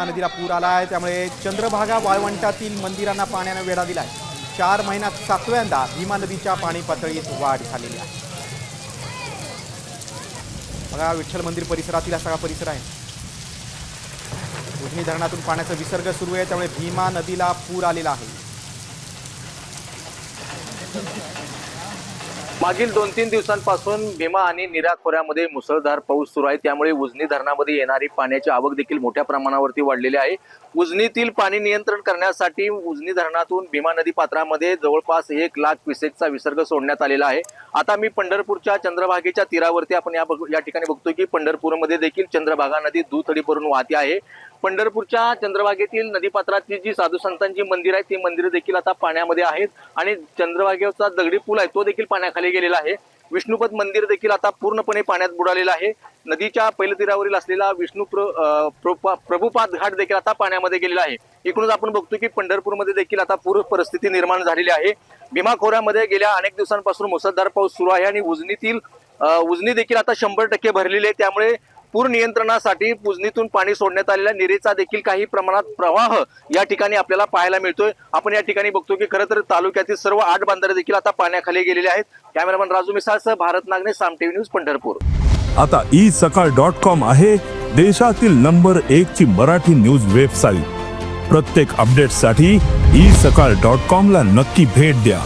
भीमा नदीला पूर आला आहे त्यामुळे चंद्रभागा वाळवंटातील मंदिरांना पाण्यानं वेढा दिला आहे चार महिन्यात सातव्यांदा भीमा नदीच्या पाणी पातळीत वाढ झालेली आहे. बघा विठ्ठल मंदिर परिसरातील हा सगळा परिसर आहे. उजनी धरणातून पाण्याचा विसर्ग सुरू आहे. त्यामुळे भीमा नदीला पूर आलेला आहे. मागील दोन तीन दिवसांपासून भीमा आणि निरा खोऱ्यामध्ये मुसळधार पाऊस सुरू आहे. त्यामुळे उजनी धरणामध्ये येणारी पाण्याची आवक देखील मोठ्या प्रमाणावरती वाढलेली आहे. उजनीतील पाणी नियंत्रण करण्यासाठी उजनी धरणातून भीमा नदी पात्रामध्ये जवळपास एक लाख क्युसेकचा विसर्ग सोडण्यात आलेला आहे. आता मी पंढरपूरच्या चंद्रभागेच्या तीरावरती आपण या बघ- या ठिकाणी बघतो की पंढरपूरमध्ये देखील चंद्रभागा नदी दुथडी भरून वाहते आहे. पंढरपूरच्या चंद्रभागेतील नदीपात्रातील जी साधू संतांची मंदिर आहे ती मंदिरं देखील आता पाण्यामध्ये आहेत आणि चंद्रभागेचा दगडी पूल आहे तो देखील पाण्याखाली गेलेला आहे. विष्णुपद मंदिर देखील आता पूर्णपणे पाण्यात बुडालेलं आहे. नदीच्या पैलतीरावरील असलेला विष्णू प्र प्रभुपाद घाट देखील आता पाण्यामध्ये गेलेला आहे. इकडूनच आपण बघतो की पंढरपूरमध्ये देखील आता पूर परिस्थिती निर्माण झालेली आहे. भीमा खोऱ्यामध्ये गेल्या अनेक दिवसांपासून मुसळधार पाऊस सुरू आहे आणि उजनीतील उजनी देखील आता शंभर टक्के भरलेली आहे. त्यामुळे पूर नियंत्रणासाठी पुजनीतून पाणी सोडण्यात आलेल्या निरेचा देखील काही प्रमाणात प्रवाह या ठिकाणी आपल्याला पाहायला मिळतोय. आपण या ठिकाणी बघतो की खरं तर तालुक्यातील सर्व आठ बांधारे देखील आता पाण्याखाली गेलेले आहेत. कॅमेरामन राजू मिसाळसह भारत नागने साम टीव्ही न्यूज पंढरपूर. आता ई सकाळ डॉट कॉम आहे देशातील नंबर एक ची मराठी न्यूज वेबसाईट. प्रत्येक अपडेटसाठी ई सकाळ डॉट कॉम ला नक्की भेट द्या.